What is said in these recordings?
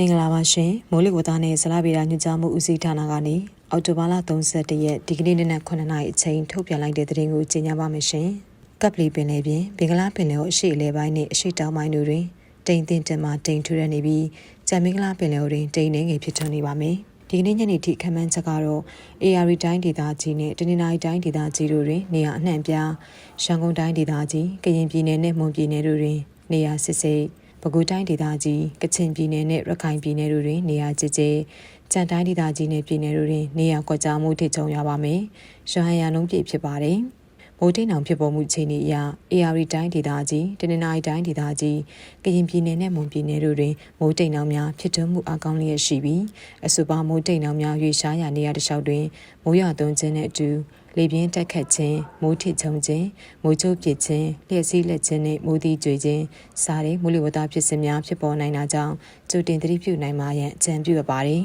င်္ဂလာပါရှင်မိုးလေဝသနဲ့ဇလဗေဒညွှန်ကြားမှုဦးစီးဌာနကနေအောက်တိုဘာလ31ရက်ဒီကနေ့နေ့နက်9:00နာရီအချိန်ထုတ်ပြန်လိုက်တဲ့သတင်းကိုကြေညာပါမယ်ရှင်ကပ်ပလီပင်လယ်ပြင်ဘင်္ဂလားပင်လယ်ကိုအရှိအလဲပိုင်းနဲ့အရှိတောင်ပိုင်းတို့တွင်တိမ်တင်တင်မှတိမ်ထူရနေပြီးကြံမင်္ဂလာပင်လယ်တွင်တိမ်နေငယ်ဖြစ်ထွန်းနေပါမယ်ဒီကနေ့ညနေထိခန့်မှန်းချက်ကတော့ AR တိုင်းဒေသကြီးနဲ့တနင်္လာရီတိုင်းဒေသကြီးတို့တွင်နေရာအနှံ့ပြားရန်ကုန်တိုင်းဒေသကြီးကရင်ပြည်နယ်နဲ့မွန်ပြည်နယ်တို့တွင်နေရာစစ်စစ် ပဲခူးတိုင်းဒေသကြီးကချင်ပြည်နယ်နဲ့ရခိုင်ပြည်နယ်တို့တွင်နေရာကျကျကြံတိုင်းဒေသကြီးနဲ့ပြည်နယ်တို့တွင်နေရာကွက်ကြားမှုထိချုံရပါမယ်။ရဟန်ရနှုံးပြည့်ဖြစ်ပါတယ်။ မိုးတိမ်အောင်ဖြစ်ပေါ်မှုအခြေအနေအရ AR တိုင်းဒေသကြီးတနင်္လာရီတိုင်းဒေသကြီးကရင်ပြည်နယ်နဲ့မွန်ပြည်နယ်တို့တွင်မိုးတိမ်အောင်များဖြစ်ထွန်းမှုအကောင်းလျက်ရှိပြီးအဆိုပါမိုးတိမ်အောင်များရွေရှားရာနေရာတစ်လျှောက်တွင်မိုးရွာသွန်းခြင်းနဲ့အတူလေပြင်းတက်ခတ်ခြင်းမိုးထစ်ချုံခြင်းမိုးချိုးပစ်ခြင်းလျှက်စီးလက်ခြင်းနဲ့မိုးသီးကြွေခြင်းစားတဲ့မိုးလေဝသဖြစ်စဉ်များဖြစ်ပေါ်နိုင်တာကြောင့်ကြိုတင်သတိပြုနိုင်မှာရန်အကြံပြုရပါတယ်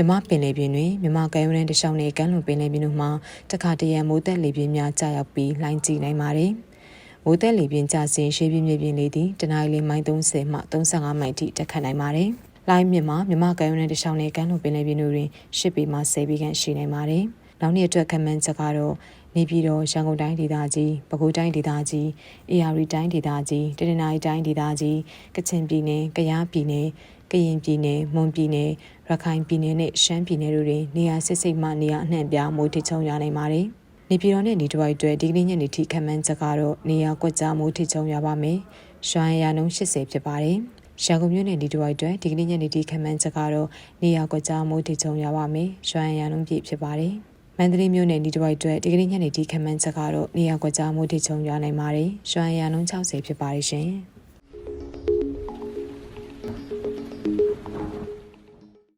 မြမပင်လေပြင်းတွင်မြမကဲရုံးတရှောင်းနဲ့ကမ်းလွန်ပင်လေပြင်းတို့မှာတခါတရံမိုးတက်လေပြင်းများကြာရောက်ပြီးလှိုင်းကြည့်နိုင်ပါတယ်။မိုးတက်လေပြင်းကြဆင်းရှေးပြင်းမြေပြင်းလေးသည်တနအီလမိုင်30မှ35မိုင်ထိတက်ခတ်နိုင်ပါတယ်။လိုင်းမြင့်မှာမြမကဲရုံးတရှောင်းနဲ့ကမ်းလွန်ပင်လေပြင်းတို့တွင်10ပေမှ10ပေခန့်ရှိနိုင်ပါတယ်။နောက်နေ့အတွက်ခန့်မှန်းချက်ကတော့နေပြည်တော်ရန်ကုန်တိုင်းဒေသကြီးပဲခူးတိုင်းဒေသကြီးအေရီတိုင်းဒေသကြီးတနင်္သာရီတိုင်းဒေသကြီးကချင်ပြည်နယ်ကယားပြည်နယ် ကရင်ပြည်နယ်မွန်ပြည်နယ်ရခိုင်ပြည်နယ်နဲ့ရှမ်းပြည်နယ်တို့တွင်နေရာစစ်စိတ်မှနေရာအနှံ့ပြားမိုးထချုံရနိုင်ပါတယ်။နေပြည်တော်နဲ့နေတဝိုက်အတွက်ဒီကနေ့ညနေထိခန့်မှန်းချက်ကတော့နေရာကွက်ကြားမိုးထချုံရပါမယ်။ရွှမ်းရနှုန်း80ဖြစ်ပါတယ်။ရန်ကုန်မြို့နယ်ဒီတဝိုက်အတွက်ဒီကနေ့ညနေထိခန့်မှန်းချက်ကတော့နေရာကွက်ကြားမိုးထချုံရပါမယ်။ရွှမ်းရနှုန်းပြည့်ဖြစ်ပါတယ်။မန္တလေးမြို့နယ်ဒီတဝိုက်အတွက်ဒီကနေ့ညနေထိခန့်မှန်းချက်ကတော့နေရာကွက်ကြားမိုးထချုံရနိုင်ပါတယ်။ရွှမ်းရနှုန်း60ဖြစ်ပါတယ်ရှင်။